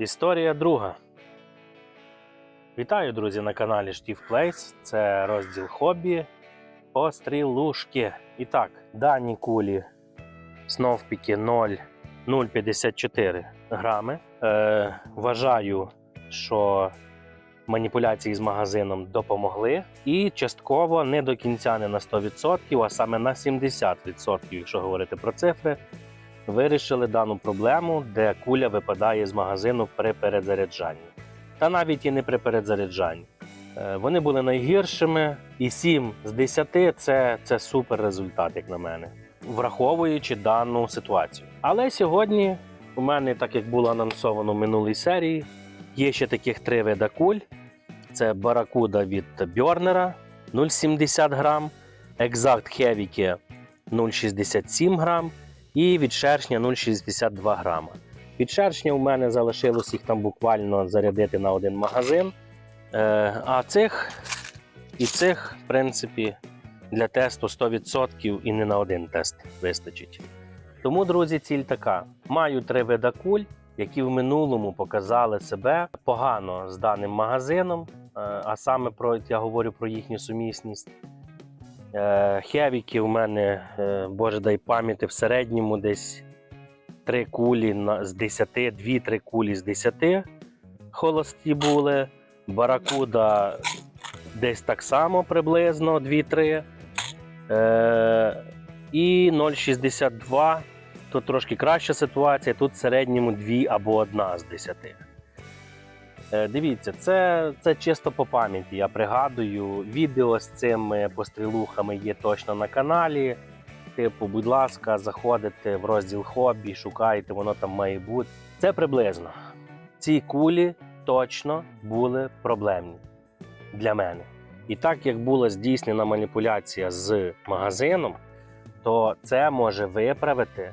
Історія друга. Вітаю, друзі, на каналі Штів Плейс. Це розділ хобі пострілушки. І так, дані кулі Сновпіки 0 0,54 грами. Е, вважаю, що маніпуляції з магазином допомогли. І частково не до кінця не на 100%, а саме на 70%, якщо говорити про цифри вирішили дану проблему, де куля випадає з магазину при перезаряджанні. Та навіть і не при перезаряджанні. Е, Вони були найгіршими, і 7 з 10 це, це супер результат, як на мене, враховуючи дану ситуацію. Але сьогодні у мене, так як було анонсовано в минулій серії, є ще таких три вида куль: це баракуда від Бьорнера 0,70 грам, Exact Heavy 0,67 грам і від шершня 0,62 грама. Від шершня у мене залишилось їх там буквально зарядити на один магазин. Е, а цих і цих, в принципі, для тесту 100% і не на один тест вистачить. Тому, друзі, ціль така: маю три вида куль, які в минулому показали себе погано з даним магазином. Е, а саме про я говорю про їхню сумісність. Е, Хевіки у мене, е, боже дай пам'яті, в середньому десь 3 кулі з 10, 2-3 кулі з 10 холості були. Баракуда десь так само приблизно 2-3. Е, і 0,62. Тут трошки краща ситуація, тут в середньому 2 або 1 з 10. Е, Дивіться, це, це чисто по пам'яті. Я пригадую, відео з цими пострілухами є точно на каналі. Типу, будь ласка, заходите в розділ хобі, шукайте, воно там має бути. Це приблизно. Ці кулі точно були проблемні для мене. І так як була здійснена маніпуляція з магазином, то це може виправити,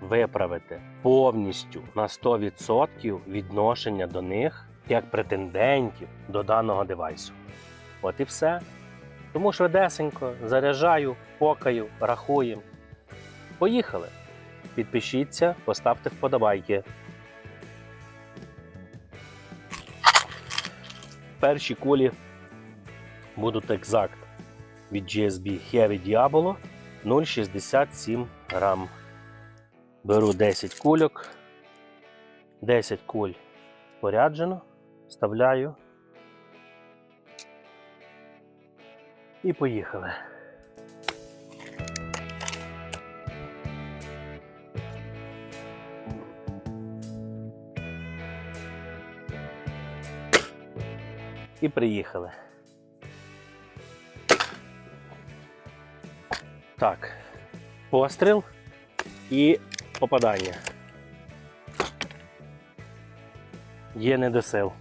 виправити повністю на 100% відношення до них як претендентів до даного девайсу. От і все. Тому швидесенько заряджаю, покаю, рахуємо. Поїхали! Підпишіться, поставте вподобайки. Перші кулі будуть екзакт від GSB Heavy Diablo 0,67 грам. Беру 10 кульок. 10 куль споряджено. Вставляю. І поїхали. І приїхали. Так. Постріл і попадання. Є недосил.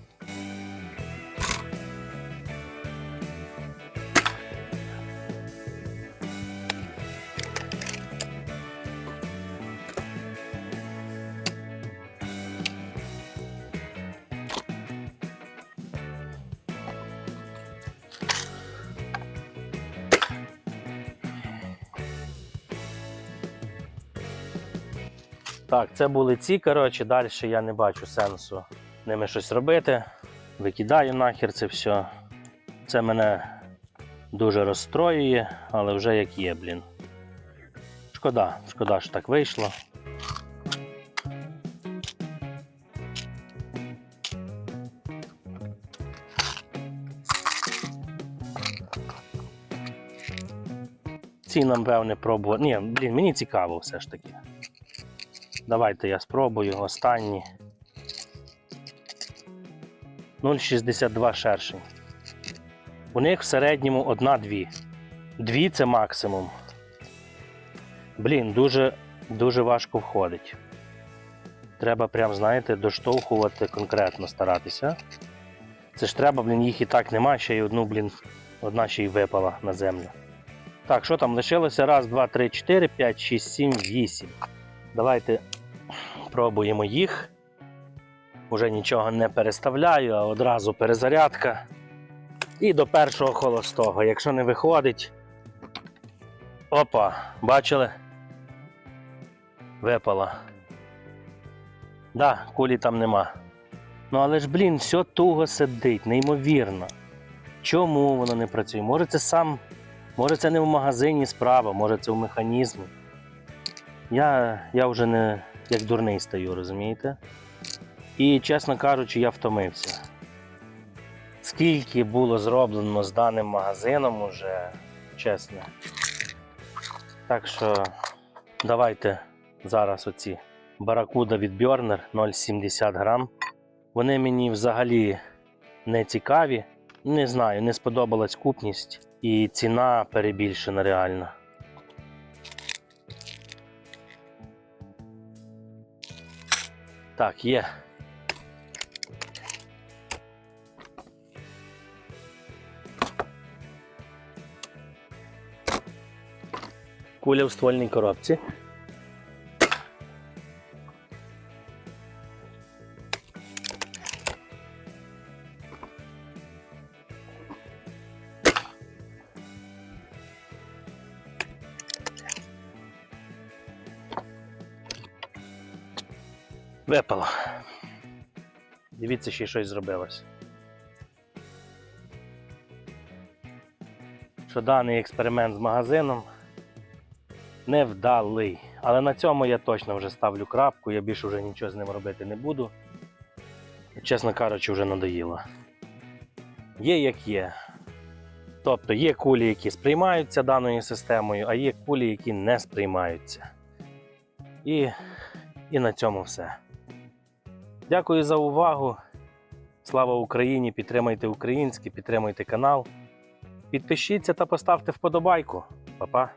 Так, це були ці, коротше, далі я не бачу сенсу ними щось робити. Викидаю нахер це все. Це мене дуже розстроює, але вже як є, блін. Шкода, шкода, що так вийшло. Ці нам певне пробувати. Ні, блін, мені цікаво все ж таки. Давайте я спробую останні. 0,62 шершень. У них в середньому одна-дві. Дві це максимум. Блін, дуже, дуже важко входить. Треба прям, знаєте, доштовхувати конкретно старатися. Це ж треба, блін, їх і так нема, ще й одну, блін, одна ще й випала на землю. Так, що там лишилося? Раз, два, три, чотири, п'ять, шість, сім, вісім. Давайте пробуємо їх. Уже нічого не переставляю, а одразу перезарядка. І до першого холостого. Якщо не виходить. Опа, бачили? Випала. Да, кулі там нема. Ну але ж, блін, все туго сидить, неймовірно. Чому воно не працює? Може це сам, може це не в магазині справа, може це в механізмі. Я, я вже не як дурний стаю, розумієте? І, чесно кажучи, я втомився. Скільки було зроблено з даним магазином уже, чесно. Так що давайте зараз оці баракуда від Burner 0,70 грам. Вони мені взагалі не цікаві. Не знаю, не сподобалась купність і ціна перебільшена реально. Так, є. Куля в ствольній коробці. Випало. Дивіться, ще щось зробилось. Що даний експеримент з магазином невдалий. Але на цьому я точно вже ставлю крапку, я більше вже нічого з ним робити не буду. Чесно кажучи, вже надоїло. Є як є. Тобто є кулі, які сприймаються даною системою, а є кулі, які не сприймаються. І, і на цьому все. Дякую за увагу. Слава Україні! Підтримайте українське, підтримуйте канал. Підпишіться та поставте вподобайку. Па-па!